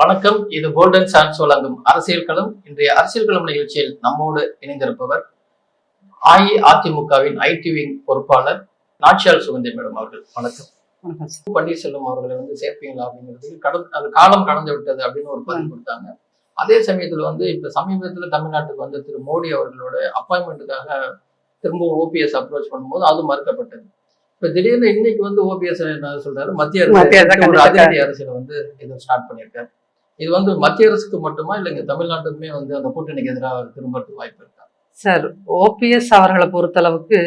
வணக்கம். இது golden chance வழங்கும் அரசியல் களம். இன்றைய அரசியல் களம் நிகழ்ச்சியில் நம்மோடு இணைந்திருப்பவர் அஇஅதிமுகவின் ஐடி விங் பொறுப்பாளர் நாச்சியால் சுகந்தி மேடம் அவர்கள். வணக்கம். பன்னீர்செல்வம் அவர்களை வந்து சேர்ப்பீங்களா அப்படிங்கிறது கடந்து அது காலம் கடந்து விட்டது அப்படின்னு ஒரு பதிவு கொடுத்தாங்க. அதே சமயத்துல வந்து இப்ப சமீபத்துல தமிழ்நாட்டுக்கு வந்து திரு மோடி அவர்களோட அப்பாயின்மெண்ட்டுக்காக திரும்பவும் ஓபிஎஸ் அப்ரோச் பண்ணும்போது அது மறுக்கப்பட்டது. இப்ப திடீர்னு இன்னைக்கு வந்து ஓபிஎஸ் என்ன சொல்றாரு? மத்திய அரசு ஒரு. அதிரடி அரசியல் வந்து இது ஸ்டார்ட் பண்ணியிருக்காரு. இது வந்து மத்திய அரசுக்கு மட்டுமா இல்ல இங்க தமிழ்நாட்டுக்குமே வந்து அந்த கூட்டணிக்கு எதிராக திரும்பறதுக்கு வாய்ப்பு இருக்கா? சார் ஓபிஎஸ் அவர்களை பொறுத்தளவுக்கு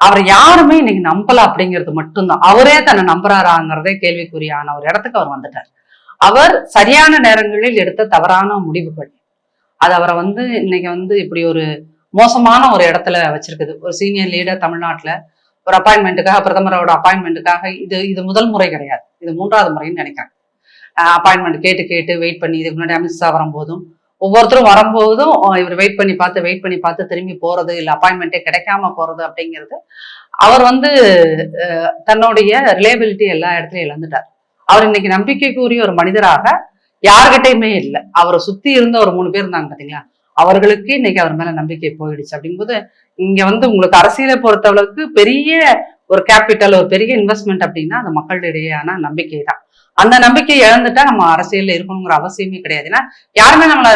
அவர் யாருமே இன்னைக்கு நம்பல அப்படிங்கிறது மட்டும்தான். அவரே தன்னை நம்புறாராங்கிறதே கேள்விக்குறியான ஒரு இடத்துக்கு அவர் வந்துட்டார். அவர் சரியான நேரங்களில் எடுத்த தவறான முடிவுகள். அது அவரை வந்து இன்னைக்கு வந்து இப்படி ஒரு மோசமான ஒரு இடத்துல வச்சிருக்குது. ஒரு சீனியர் லீடர் தமிழ்நாட்டில் ஒரு அப்பாயின்மெண்ட்டுக்காக பிரதமரோட அப்பாயின்மெண்ட்டுக்காக இது இது முதல் முறை கிடையாது. இது மூன்றாவது முறைன்னு நினைக்கிறேன் அப்பாயின்மெண்ட் கேட்டு கேட்டு வெயிட் பண்ணி இதுக்கு முன்னாடி அமித்ஷா வரும்போதும் ஒவ்வொருத்தரும் வரும்போதும் இவர் வெயிட் பண்ணி பார்த்து வெயிட் பண்ணி பார்த்து திரும்பி போறது இல்லை அப்பாயின்மெண்ட்டே கிடைக்காம போறது அப்படிங்கிறது அவர் வந்து தன்னுடைய ரிலேபிலிட்டி எல்லா இடத்துலயும் இழந்துட்டார். அவர் இன்னைக்கு நம்பிக்கைக்குரிய ஒரு மனிதராக யார்கிட்டயுமே இல்லை. அவரை சுத்தி இருந்த ஒரு மூணு பேர் இருந்தாங்க பாத்தீங்களா? அவர்களுக்கு இன்னைக்கு அவர் மேல நம்பிக்கை போயிடுச்சு. அப்படிங்கும்போது இங்க வந்து உங்களுக்கு அரசியலை பொறுத்தவளவுக்கு பெரிய ஒரு கேபிட்டல் ஒரு பெரிய இன்வெஸ்ட்மெண்ட் அப்படின்னா அந்த மக்களிடையேயான நம்பிக்கை தான் அந்த நம்பிக்கையை இழந்துட்டா நம்ம அரசியல்ல இருக்கணுங்கிற அவசியமே கிடையாது. ஏன்னா யாருமே நம்மளை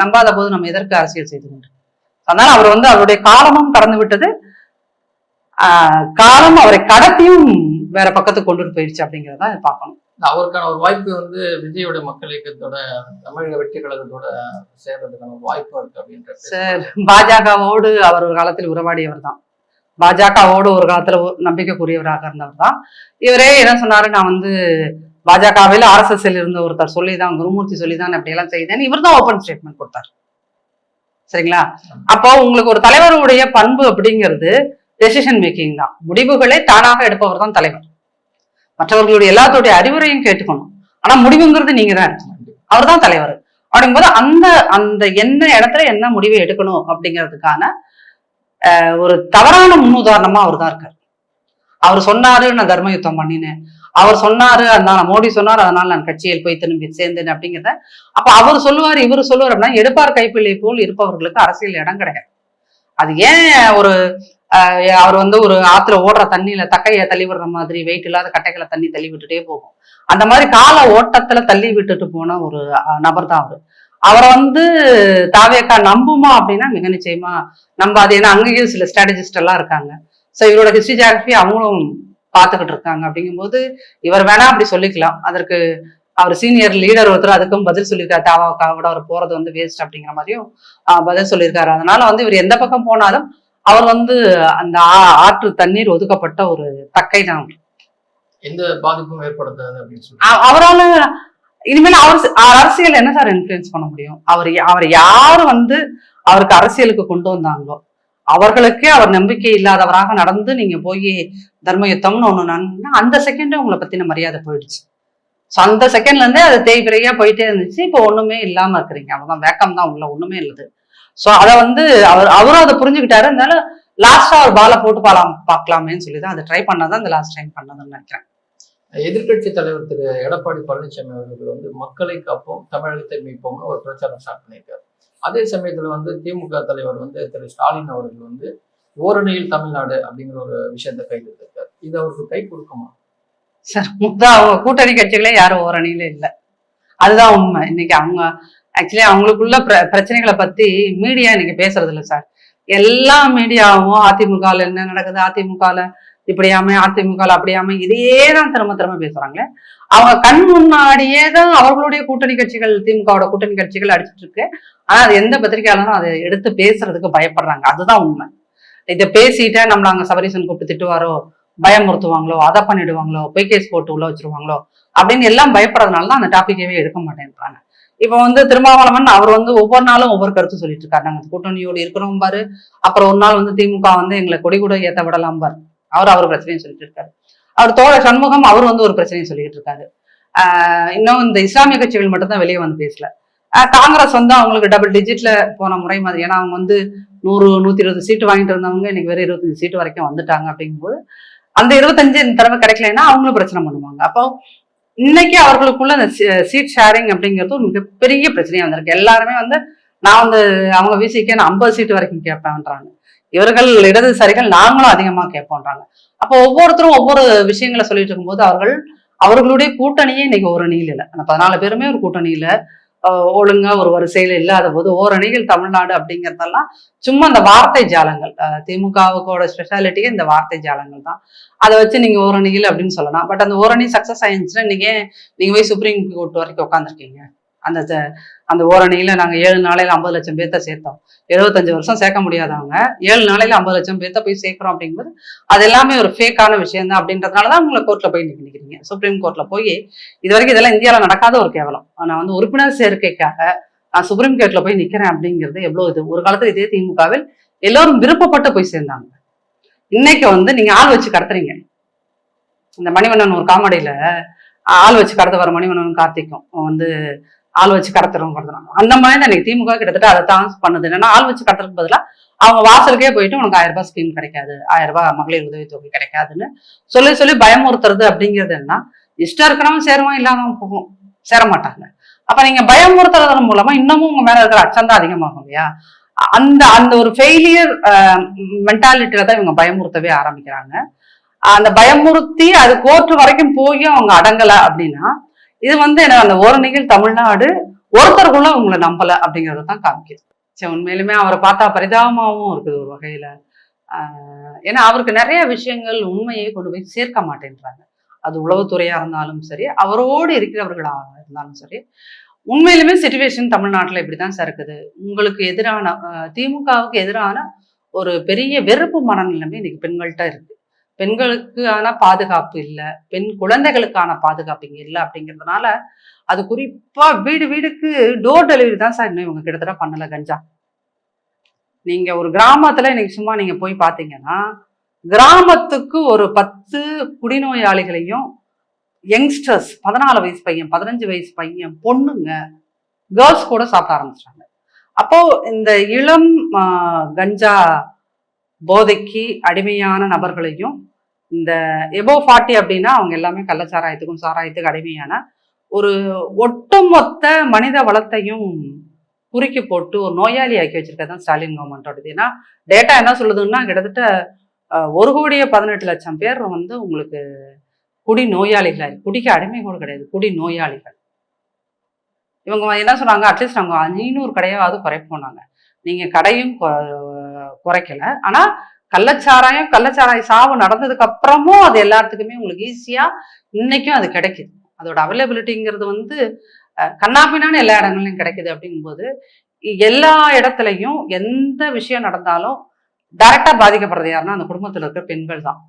நம்பாத போது நம்ம எதற்கு அரசியல் செய்து கொண்டு? அதனால அவர் வந்து அவருடைய காலமும் கடந்து விட்டது. காலம் அவரை கடத்தியும் வேற பக்கத்துக்கு கொண்டுட்டு போயிடுச்சு அப்படிங்கிறத பார்க்கணும். அவருக்கான ஒரு வாய்ப்பு வந்து விஜயோட மக்கள் இயக்கத்தோட தமிழக வெற்றி கழகத்தோட சேர்றதுக்கான ஒரு வாய்ப்பு இருக்கு அப்படின்ற சார் பாஜகவோடு அவர் ஒரு காலத்தில் உறவாடியவர் தான். பாஜகவோடு ஒரு காலத்துல நம்பிக்கைக்குரியவராக இருந்தவர் தான். இவரே என்ன சொன்னாரு நான் வந்து பாஜகவில் ஆர்எஸ்எஸ்ல இருந்த ஒருத்தர் சொல்லிதான் குருமூர்த்தி சொல்லி தான் அப்படி எல்லாம் செய்தேன் இவர் தான் ஓப்பன் ஸ்டேட்மெண்ட் கொடுத்தார். சரிங்களா? அப்போ உங்களுக்கு ஒரு தலைவருடைய பண்பு அப்படிங்கிறது டெசிஷன் மேக்கிங் தான். முடிவுகளை தானாக எடுப்பவர் தான் தலைவர். மற்றவர்களுடைய எல்லாத்தோடைய அறிவுரையும் கேட்டுக்கணும். ஆனா முடிவுங்கிறது நீங்க தான் எடுக்கணும். அவர் தான் தலைவர். அப்படிங்கும்போது அந்த அந்த என்ன இடத்துல என்ன முடிவை எடுக்கணும் அப்படிங்கிறதுக்கான அஹ், ஒரு தவறான முன்னுதாரணமா அவர் தான் இருக்காரு. அவர் சொன்னாரு நான் தர்ம யுத்தம் பண்ணினேன். அவர் சொன்னாரு அதனால மோடி சொன்னார் அதனால நான் கட்சியில் போய் திரும்பி சேர்ந்தேன் அப்படிங்கிறத. அப்ப அவர் சொல்லுவார் இவர் சொல்லுவார் அப்படின்னா எடுப்பார் கைப்பிள்ளை போல் இருப்பவர்களுக்கு அரசியல் இடம் கிடையாது. அது ஏன் ஒரு அவர் வந்து ஒரு ஆத்துல ஓடுற தண்ணியில தக்கைய தள்ளி விடுற மாதிரி வெயிட் இல்லாத கட்டைகளை தண்ணி தள்ளி விட்டுட்டே போகும். அந்த மாதிரி கால ஓட்டத்துல தள்ளி விட்டுட்டு போன ஒரு நபர் தான் அவரு. அவரை வந்து தாவேக்கா நம்புமா அப்படின்னா மிக நிச்சயமா நம்பாது. ஏன்னா அங்கேயும் சில ஸ்ட்ராட்டஜிஸ்ட் எல்லாம் இருக்காங்க. ஸோ இவரோட ஹிஸ்டரி ஜியாகிரபி அவங்களும் பார்த்துக்கிட்டு இருக்காங்க அப்படிங்கும்போது இவர் வேணா அப்படி சொல்லிக்கலாம். அதற்கு அவர் சீனியர் லீடர் ஒருத்தர் அதுக்கும் பதில் சொல்லியிருக்காரு. தாவாக்காவோட அவர் போறது வந்து வேஸ்ட் அப்படிங்கிற மாதிரியும் பதில் சொல்லியிருக்காரு. அதனால வந்து இவர் எந்த பக்கம் போனாலும் அவர் வந்து அந்த ஆற்று தண்ணீர் ஒதுக்கப்பட்ட ஒரு தக்கை தான். எந்த பாதிப்பும் ஏற்படுத்தாது அப்படின்னு சொல்லி அ- அவரால இனிமேல் அவர் அரசியல் என்ன சார் இன்ஃபுளுன்ஸ் பண்ண முடியும்? அவர் அவர் யார் வந்து அவருக்கு அரசியலுக்கு கொண்டு வந்தாங்களோ? அவர்களுக்கே அவர் நம்பிக்கை இல்லாதவராக நடந்து நீங்க போய் தர்ம யுத்தம்னு ஒண்ணு அந்த செகண்டே உங்களை பத்தின மரியாதை போயிடுச்சு. ஸோ அந்த செகண்ட்ல இருந்தே அது தேய்பிரையா போயிட்டே இருந்துச்சு. இப்போ ஒண்ணுமே இல்லாம இருக்கிறீங்க. அவதான் வேக்கம் தான் உங்களை ஒண்ணுமே இல்லது. ஸோ அதை வந்து அவர் அவரும் அதை புரிஞ்சுக்கிட்டாரு. இருந்தாலும் லாஸ்டா ஒரு பாலை போட்டு பாலாம் பார்க்கலாமேன்னு சொல்லி தான் அதை ட்ரை பண்ணதான் அந்த லாஸ்ட் டைம் பண்ணதுன்னு நினைக்கிறேன். எதிர்க்கட்சி தலைவர் திரு எடப்பாடி பழனிசாமி அவர்கள் வந்து மக்களை காப்போம் தமிழகத்தை மீட்போம்னு ஒரு பிரச்சாரம் ஸ்டார்ட் பண்ணியிருக்காரு. அதே சமயத்துல வந்து திமுக தலைவர் வந்து திரு ஸ்டாலின் அவர்கள் வந்து ஓரணியில் தமிழ்நாடு அப்படிங்கிற ஒரு விஷயத்தை கையெழுத்திருக்காரு இது அவருக்கு கை கொடுக்குமா? சார் அவங்க கூட்டணி கட்சிகளே யாரும் ஓரணியில இல்லை. அதுதான் உண்மை. இன்னைக்கு அவங்க ஆக்சுவலி அவங்களுக்குள்ள பிர- பிரச்சனைகளை பத்தி மீடியா இன்னைக்கு பேசுறது இல்லை சார். எல்லா மீடியாவும் அதிமுகவில் என்ன நடக்குது அதிமுகவில் இப்படியாம அதிமுக அப்படியாம இதையே தான் திரும்ப திரும்ப பேசுறாங்களே அவங்க கண் முன்னாடியே தான் அவர்களுடைய கூட்டணி கட்சிகள் திமுகவோட கூட்டணி கட்சிகள் அடிச்சிட்டு இருக்கு. ஆனா அது எந்த பத்திரிகையாளரும் அதை எடுத்து பேசுறதுக்கு பயப்படுறாங்க. அதுதான் உண்மை. இதை பேசிட்டு நம்மள அங்க சபரீசன் கூப்பிட்டு திட்டுவாரோ பயமுறுத்துவாங்களோ அதை பண்ணிடுவாங்களோ பொய் கேஸ் போட்டு உள்ள வச்சிருவாங்களோ அப்படின்னு எல்லாம் பயப்படுறதுனால தான் அந்த டாபிக்கவே எடுக்க மாட்டேன்றாங்க. இப்போ வந்து திருமாவளவன் அவர் வந்து ஒவ்வொரு நாளும் ஒவ்வொரு கருத்து சொல்லிட்டு இருக்காரு. நாங்க கூட்டணியோடு இருக்கிறோம் பாரு. அப்புறம் ஒரு நாள் வந்து திமுக வந்து எங்களை கொடி கூட ஏத்த விடலாம் பாரு. அவர் அவர் பிரச்சனையும் சொல்லிட்டு இருக்காரு அவர் தோழர் சண்முகம் அவர் வந்து ஒரு பிரச்சனையும் சொல்லிட்டு இருக்காரு ஆஹ் இன்னும் இந்த இஸ்லாமிய கட்சிகள் மட்டும்தான் வெளியே வந்து பேசல. காங்கிரஸ் வந்து அவங்களுக்கு டபுள் டிஜிட்ல போன முறை மாதிரி. ஏன்னா அவங்க வந்து நூறு நூத்தி இருபது சீட்டு வாங்கிட்டு இருந்தவங்க இன்னைக்கு வெறும் இருபத்தஞ்சு சீட்டு வரைக்கும் வந்துட்டாங்க அப்படிங்கும்போது அந்த இருபத்தஞ்சு இந்த தடவை கிடைக்கலன்னா அவங்களும் பிரச்சனை பண்ணுவாங்க. அப்போ இன்னைக்கு அவர்களுக்குள்ள அந்த சீட் ஷேரிங் அப்படிங்கிறது ஒரு மிகப்பெரிய பிரச்சனையா வந்திருக்கு. எல்லாருமே வந்து நான் வந்து அவங்க விசிக்க நான் ஐம்பது சீட்டு வரைக்கும் கேட்பேன்றாங்க. இவர்கள் இடதுசாரிகள் நாங்களும் அதிகமா கேட்போன்றாங்க. அப்போ ஒவ்வொருத்தரும் ஒவ்வொரு விஷயங்களை சொல்லிட்டு இருக்கும்போது அவர்கள் அவர்களுடைய கூட்டணியே இன்னைக்கு ஒரு அணியில் இல்லை. அந்த பதினாலு பேருமே ஒரு கூட்டணியில ஒழுங்கா ஒரு வரிசையில் இல்லாத போது ஓரணியில் தமிழ்நாடு அப்படிங்கிறதெல்லாம் சும்மா அந்த வார்த்தை ஜாலங்கள். திமுகவுக்கோட ஸ்பெஷாலிட்டியே இந்த வார்த்தை ஜாலங்கள் தான். அதை வச்சு நீங்க ஓரணியில் அப்படின்னு சொல்லலாம். பட் அந்த ஓரணி சக்சஸ் ஆயிருந்துச்சுன்னா நீங்க நீங்க போய் சுப்ரீம் கோர்ட் வரைக்கும் உட்காந்துருக்கீங்க அந்த அந்த ஓரணியில் நாங்கள் ஏழு நாளையில் ஐம்பது லட்சம் பேர்த்த சேர்த்தோம். எழுபத்தஞ்சு வருஷம் சேர்க்க முடியாதவங்க. ஏழு நாளையில் ஐம்பது லட்சம் பேர்த்த போய் சேர்க்குறோம் அப்படிங்கும்போது அது எல்லாமே ஒரு ஃபேக்கான விஷயம் தான் அப்படின்றதுனால தான் உங்களை கோர்ட்டில் போய் நிற்கிறீங்க சுப்ரீம் கோர்ட்டில் போய் இது வரைக்கும் இதெல்லாம் இந்தியாவில் நடக்காத ஒரு கேவலம். நான் வந்து உறுப்பினர் சேர்க்கைக்காக நான் சுப்ரீம் கோர்ட்டில் போய் நிற்கிறேன் அப்படிங்கிறது எவ்வளோ இது? ஒரு காலத்தில் இதே திமுகவில் எல்லோரும் விருப்பப்பட்டு போய் சேர்ந்தாங்க. இன்னைக்கு வந்து நீங்கள் ஆள் வச்சு கடத்துறீங்க. இந்த மணிவண்ணன் ஒரு காமெடியில ஆள் வச்சு கடத்த வர மணிவண்ணன் கார்த்திக்கும். வந்து ஆள் வச்சு கடத்துறவங்க கடத்துறாங்க அந்த மாதிரி தான் எனக்கு திமுக கிட்டத்தட்ட அதை தான் பண்ணுது. என்னன்னா ஆள் வச்சு கடத்துறதுக்கு பதிலாக அவங்க வாசலுக்கே போயிட்டு உனக்கு ஆயிரம் ரூபாய் ஸ்கீம் கிடைக்காது ஆயிரம் ரூபாய் மகளிர் உதவித்தொகை கிடைக்காதுன்னு சொல்லி சொல்லி பயமுறுத்துறது அப்படிங்கிறது என்ன இஷ்டம் இருக்கிறவங்க சேருவான் இல்லாமல் போகும். சேர மாட்டாங்க. அப்ப நீங்க பயமுறுத்துறதன் மூலமா இன்னமும் உங்க மேல இருக்கிற அச்சம் தான் அதிகமாகும் இல்லையா? அந்த அந்த ஒரு ஃபெயிலியர் மென்டாலிட்டியில தான் இவங்க பயமுறுத்தவே ஆரம்பிக்கிறாங்க. அந்த பயமுறுத்தி அது கோர்ட் வரைக்கும் போய் அவங்க அடங்கலை அப்படின்னா இது வந்து என்ன அந்த ஓரணிகள் தமிழ்நாடு ஒருத்தருக்குள்ள உங்களை நம்பல அப்படிங்கறத தான் காமிக்குது. சரி உண்மையிலுமே அவரை பார்த்தா பரிதாபமாகவும் இருக்குது ஒரு வகையில. ஏன்னா அவருக்கு நிறைய விஷயங்கள் உண்மையை கொண்டு போய் சேர்க்க மாட்டேன்றாங்க. அது உளவுத்துறையா இருந்தாலும் சரி அவரோடு இருக்கிறவர்களாக இருந்தாலும் சரி. உண்மையிலுமே சுச்சுவேஷன் தமிழ்நாட்டில் இப்படிதான் சார் இருக்குது. உங்களுக்கு எதிரான திமுகவுக்கு எதிரான ஒரு பெரிய வெறுப்பு மனநிலைமை இன்னைக்கு பெண்கள்கிட்ட இருக்கு. பெண்களுக்கான பாதுகாப்பு இல்லை. பெண் குழந்தைகளுக்கான பாதுகாப்பு இங்கே இல்லை அப்படிங்கிறதுனால அது குறிப்பா வீடு வீடுக்கு டோர் டெலிவரி தான் சார் இன்னும் இவங்க கிட்டத்தட்ட பண்ணல கஞ்சா. நீங்க ஒரு கிராமத்துல இன்னைக்கு சும்மா நீங்க போய் பாத்தீங்கன்னா கிராமத்துக்கு ஒரு பத்து குடிநோயாளிகளையும் யங்ஸ்டர்ஸ் பதினாலு வயசு பையன் பதினஞ்சு வயசு பையன் பொண்ணுங்க கேர்ள்ஸ் கூட சாப்பிட ஆரம்பிச்சிட்டாங்க. அப்போ இந்த இளம் கஞ்சா போதைக்கு அடிமையான நபர்களையும் இந்த எபோ ஃபார்ட்டி அப்படின்னா அவங்க எல்லாமே கள்ளச்சாராயத்துக்கும் சாராயத்துக்கும் அடிமையான ஒரு ஒட்டுமொத்த மனித வளத்தையும் குறுக்கி போட்டு ஒரு நோயாளி ஆக்கி வச்சிருக்கதான் ஸ்டாலின் கவர்மெண்டோடது ஏன்னா டேட்டா என்ன சொல்லுதுன்னா கிட்டத்தட்ட ஒரு கோடியே பதினெட்டு லட்சம் பேர் வந்து உங்களுக்கு குடி நோயாளிகள் குடிக்க அடிமை கூட கிடையாது குடி நோயாளிகள். இவங்க என்ன சொன்னாங்க? அட்லீஸ்ட் அவங்க ஐநூறு கடையாவது குறைப்போம் நீங்கள் கடையும் கொ- குறைக்கல. ஆனா கள்ளச்சாராயம் கள்ளச்சாராய சாவு நடந்ததுக்கு அப்புறமும் அது எல்லாத்துக்குமே உங்களுக்கு ஈஸியா இன்னைக்கும் அது கிடைக்குது. அதோட அவைலபிலிட்டிங்கிறது வந்து அஹ், எல்லா இடங்கள்லையும் கிடைக்குது அப்படிங்கும்போது எல்லா இடத்துலையும் எந்த விஷயம் நடந்தாலும் டைரக்டா பாதிக்கப்படுறது யாருன்னா அந்த குடும்பத்தில் இருக்கிற பெண்கள் தான்.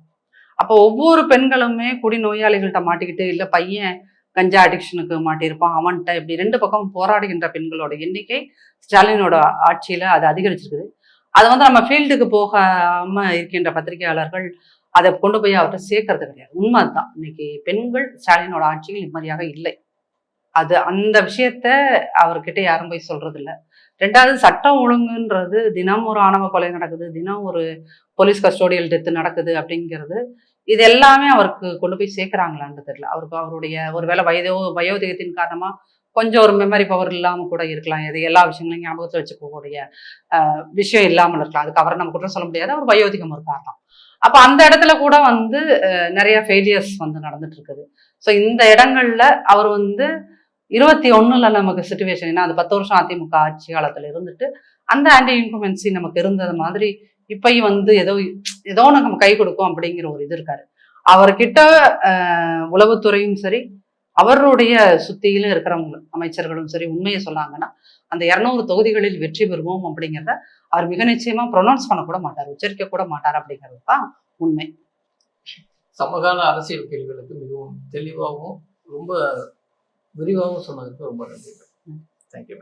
அப்போ ஒவ்வொரு பெண்களுமே குடி நோயாளிகள்கிட்ட மாட்டிக்கிட்டு இல்லை பையன் கஞ்சா அடிக்ஷனுக்கு மாட்டியிருப்பான் அவன்கிட்ட இப்படி ரெண்டு பக்கம் போராடுகின்ற பெண்களோட எண்ணிக்கை ஸ்டாலினோட ஆட்சியில அது அதிகரிச்சிருக்குது. அதை வந்து நம்ம ஃபீல்டுக்கு போகாம இருக்கின்ற பத்திரிகையாளர்கள் அதை கொண்டு போய் அவர்கிட்ட சேர்க்கறது கிடையாது. உண்மை அதுதான் இன்னைக்கு பெண்கள் ஸ்டாலினோட ஆட்சியில் நிம்மதியாக இல்லை. அது அந்த விஷயத்த அவர்கிட்ட யாரும் போய் சொல்றது இல்லை ரெண்டாவது சட்டம் ஒழுங்குன்றது தினம் ஒரு ஆணவ கொலை நடக்குது தினம் ஒரு போலீஸ் கஸ்டோடியல் டெத்து நடக்குது அப்படிங்கிறது இது எல்லாமே அவருக்கு கொண்டு போய் சேர்க்கறாங்களான்னு தெரியல. அவருக்கு அவருடைய ஒருவேளை வயதோ வயோதிகத்தின் காரணமாக கொஞ்சம் ஒரு மெமரி பவர் இல்லாமல் கூட இருக்கலாம். இது எல்லா விஷயங்களையும் ஞாபகத்தில் வச்சுக்கக்கூடிய விஷயம் இல்லாமல் இருக்கலாம். அதுக்கு அவரை நம்ம குற்றம் சொல்ல முடியாது. அவர் வயோதிகம் ஒரு காரணம் அப்போ அந்த இடத்துல கூட வந்து நிறைய ஃபெயிலியர்ஸ் வந்து நடந்துட்டு இருக்குது ஸோ இந்த இடங்கள்ல அவர் வந்து இருபத்தி ஒன்றுல நமக்கு சுச்சுவேஷன் ஏன்னா அது பத்து வருஷம் அதிமுக ஆட்சி காலத்தில் இருந்துட்டு அந்த ஆன்டி இன்குமென்சி நமக்கு இருந்தது மாதிரி இப்பயும் வந்து ஏதோ ஏதோ நம்ம கை கொடுக்கும் அப்படிங்கிற ஒரு இது இருக்காரு. அவர்கிட்ட உளவுத்துறையும் சரி அவருடைய சுத்தியிலும் இருக்கிறவங்க அமைச்சர்களும் சரி உண்மையை சொன்னாங்கன்னா அந்த இருநூறு தொகுதிகளில் வெற்றி பெறுவோம் அப்படிங்கிறத அவர் மிக நிச்சயமா ப்ரொனவுன்ஸ் பண்ண கூட மாட்டார் உச்சரிக்க கூட மாட்டார் அப்படிங்கிறது தான் உண்மை. சமகால அரசியல் கேள்விகளுக்கு மிகவும் தெளிவாகவும் ரொம்ப விரிவாகவும் சொன்னதுக்கு ரொம்ப நன்றி தேங்க்யூ